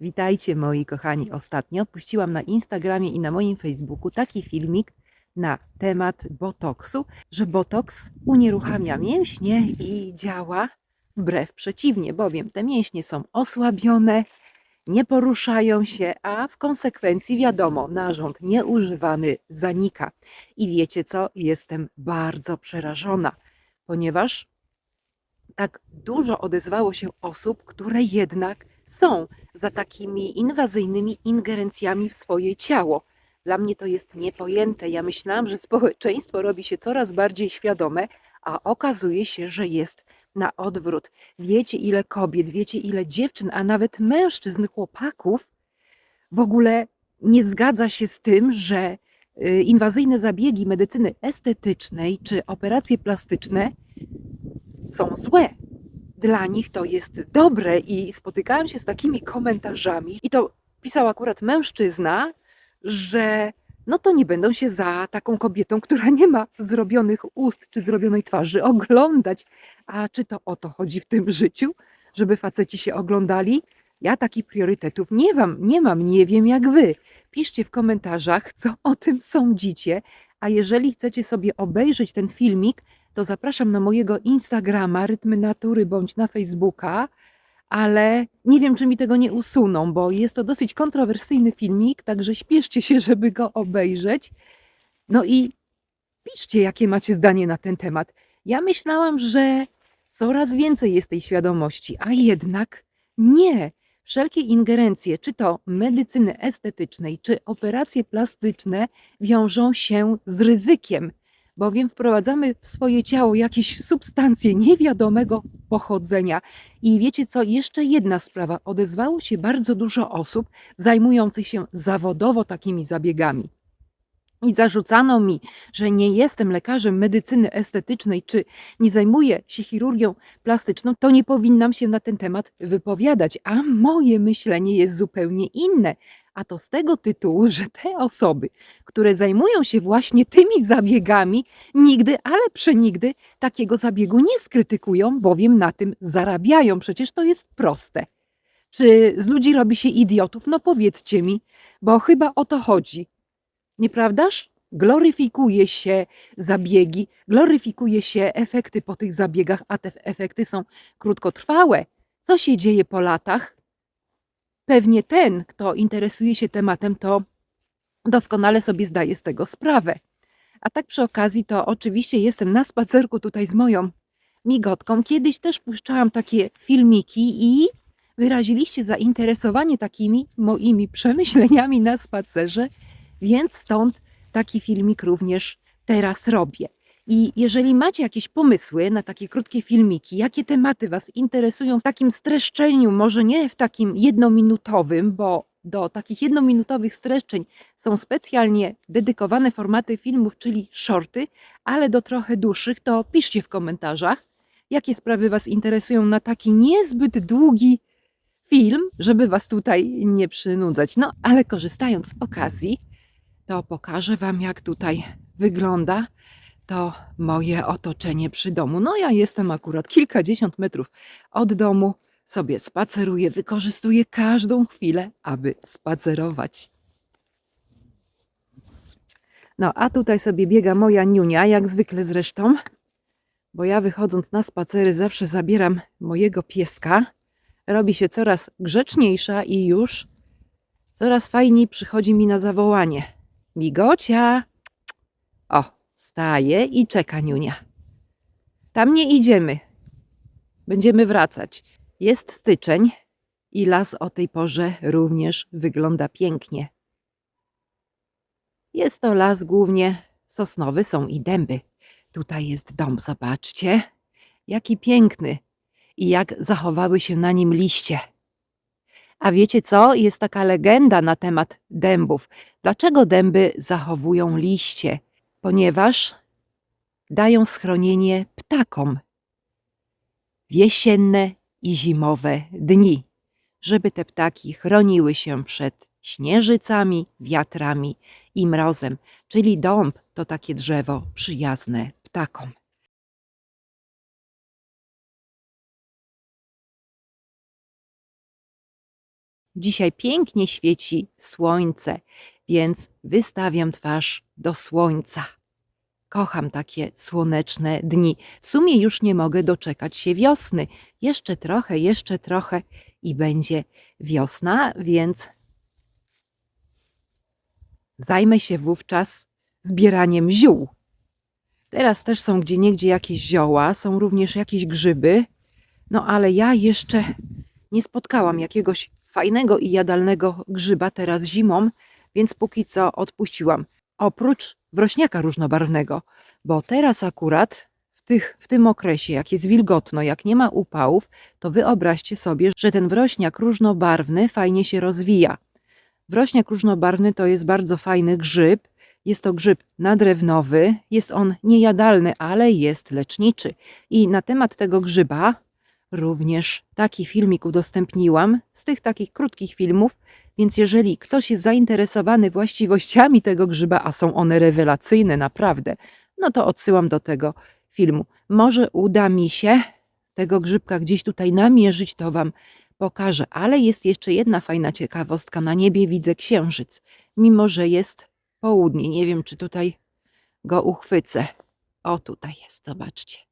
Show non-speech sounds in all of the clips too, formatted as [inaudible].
Witajcie moi kochani. Ostatnio puściłam na Instagramie i na moim Facebooku taki filmik na temat botoksu, że botoks unieruchamia mięśnie i działa wbrew przeciwnie, bowiem te mięśnie są osłabione, nie poruszają się, a w konsekwencji wiadomo, narząd nieużywany zanika. I wiecie co? Jestem bardzo przerażona, ponieważ tak dużo odezwało się osób, które jednak są za takimi inwazyjnymi ingerencjami w swoje ciało. Dla mnie to jest niepojęte. Ja myślałam, że społeczeństwo robi się coraz bardziej świadome, a okazuje się, że jest na odwrót. Wiecie, ile kobiet, wiecie, ile dziewczyn, a nawet mężczyzn, chłopaków w ogóle nie zgadza się z tym, że y, inwazyjne zabiegi medycyny estetycznej czy operacje plastyczne są złe. Dla nich to jest dobre i spotykałam się z takimi komentarzami i to pisał akurat mężczyzna, że no to nie będą się za taką kobietą, [laughs] która nie ma zrobionych ust czy zrobionej twarzy oglądać. A czy to o to chodzi w tym życiu, żeby faceci się oglądali? Ja takich priorytetów nie mam, nie mam, nie wiem jak wy. Piszcie w komentarzach, co o tym sądzicie. A jeżeli chcecie sobie obejrzeć ten filmik, to zapraszam na mojego Instagrama Rytmy Natury bądź na Facebooka, ale nie wiem, czy mi tego nie usuną, bo jest to dosyć kontrowersyjny filmik, także śpieszcie się, [laughs] żeby go obejrzeć. No i piszcie, jakie macie zdanie na ten temat. Ja myślałam, że coraz więcej jest tej świadomości, a jednak nie. Wszelkie ingerencje, czy to medycyny estetycznej, czy operacje plastyczne, wiążą się z ryzykiem bowiem wprowadzamy w swoje ciało jakieś substancje niewiadomego pochodzenia. I wiecie co, jeszcze jedna sprawa. Odezwało się bardzo dużo osób zajmujących się zawodowo takimi zabiegami. I zarzucano mi, że nie jestem lekarzem medycyny estetycznej, czy nie zajmuję się chirurgią plastyczną, to nie powinnam się na ten temat wypowiadać. A moje myślenie jest zupełnie inne. A to z tego tytułu, że te osoby, które zajmują się właśnie tymi zabiegami, nigdy, ale przenigdy takiego zabiegu nie skrytykują, bowiem na tym zarabiają. Przecież to jest proste. Czy z ludzi robi się idiotów? No powiedzcie mi, bo chyba o to chodzi. Nieprawdaż? Gloryfikuje się zabiegi, gloryfikuje się efekty po tych zabiegach, a te efekty są krótkotrwałe. Co się dzieje po latach? Pewnie ten, kto interesuje się tematem, to doskonale sobie zdaje z tego sprawę. A tak przy okazji, to oczywiście jestem na spacerku tutaj z moją migotką. Kiedyś też puszczałam takie filmiki i wyraziliście zainteresowanie takimi moimi przemyśleniami na spacerze, więc stąd taki filmik również teraz robię. I jeżeli macie jakieś pomysły na takie krótkie filmiki, jakie tematy Was interesują w takim streszczeniu, może nie w takim jednominutowym, bo do takich jednominutowych streszczeń są specjalnie dedykowane formaty filmów, czyli shorty, ale do trochę dłuższych, to piszcie w komentarzach, jakie sprawy Was interesują na taki niezbyt długi film, żeby Was tutaj nie przynudzać. No, ale korzystając z okazji, to pokażę Wam, jak tutaj wygląda to moje otoczenie przy domu. No ja jestem akurat kilkadziesiąt metrów od domu, sobie spaceruję, wykorzystuję każdą chwilę, aby spacerować. No a tutaj sobie biega moja niunia, jak zwykle zresztą, bo ja wychodząc na spacery zawsze zabieram mojego pieska. Robi się coraz grzeczniejsza i już coraz fajniej przychodzi mi na zawołanie. Migocia! O, staje i czeka niunia. Tam nie idziemy. Będziemy wracać. Jest styczeń i las o tej porze również wygląda pięknie. Jest to las głównie sosnowy, są i dęby. Tutaj jest dom, zobaczcie. Jaki piękny i jak zachowały się na nim liście. A wiecie co? Jest taka legenda na temat dębów. Dlaczego dęby zachowują liście? Ponieważ dają schronienie ptakom w jesienne i zimowe dni, żeby te ptaki chroniły się przed śnieżycami, wiatrami i mrozem. Czyli dąb to takie drzewo przyjazne ptakom. Dzisiaj pięknie świeci słońce, więc wystawiam twarz do słońca. Kocham takie słoneczne dni. W sumie już nie mogę doczekać się wiosny. Jeszcze trochę, jeszcze trochę i będzie wiosna, więc zajmę się wówczas zbieraniem ziół. Teraz też są gdzieniegdzie jakieś zioła, są również jakieś grzyby, no ale ja jeszcze nie spotkałam jakiegoś fajnego i jadalnego grzyba teraz zimą, więc póki co odpuściłam. Oprócz wrośniaka różnobarwnego, bo teraz akurat w, tych, w tym okresie, jak jest wilgotno, jak nie ma upałów, to wyobraźcie sobie, że ten wrośniak różnobarwny fajnie się rozwija. Wrośniak różnobarwny to jest bardzo fajny grzyb. Jest to grzyb nadrewnowy, jest on niejadalny, ale jest leczniczy. I na temat tego grzyba również taki filmik udostępniłam z tych takich krótkich filmów, więc jeżeli ktoś jest zainteresowany właściwościami tego grzyba, a są one rewelacyjne naprawdę, no to odsyłam do tego filmu. Może uda mi się tego grzybka gdzieś tutaj namierzyć, to Wam pokażę. Ale jest jeszcze jedna fajna ciekawostka. Na niebie widzę księżyc, mimo że jest południe. Nie wiem, czy tutaj go uchwycę. O, tutaj jest, zobaczcie.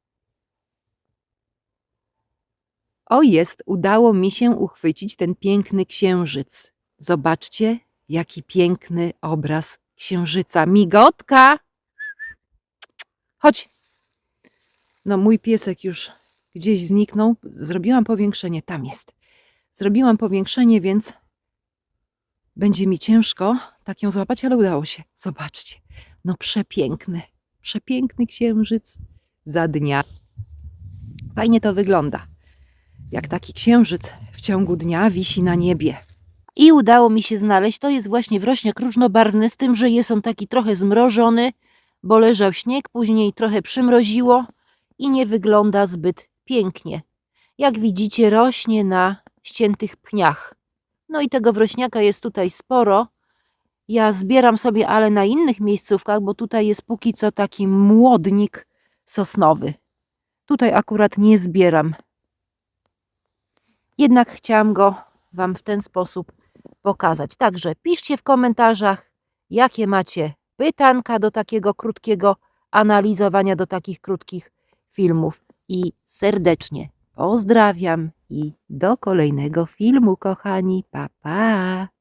O, jest, udało mi się uchwycić ten piękny księżyc. Zobaczcie, jaki piękny obraz księżyca. Migotka! Chodź! No, mój piesek już gdzieś zniknął. Zrobiłam powiększenie, tam jest. Zrobiłam powiększenie, więc będzie mi ciężko tak ją złapać, ale udało się. Zobaczcie. No, przepiękny, przepiękny księżyc za dnia. Fajnie to wygląda jak taki księżyc w ciągu dnia wisi na niebie. I udało mi się znaleźć, to jest właśnie wrośniak różnobarwny, z tym, że jest on taki trochę zmrożony, bo leżał śnieg, później trochę przymroziło i nie wygląda zbyt pięknie. Jak widzicie, rośnie na ściętych pniach. No i tego wrośniaka jest tutaj sporo. Ja zbieram sobie, ale na innych miejscówkach, bo tutaj jest póki co taki młodnik sosnowy. Tutaj akurat nie zbieram jednak chciałam go Wam w ten sposób pokazać. Także piszcie w komentarzach, jakie macie pytanka do takiego krótkiego analizowania, do takich krótkich filmów. I serdecznie pozdrawiam i do kolejnego filmu, kochani. Pa, pa!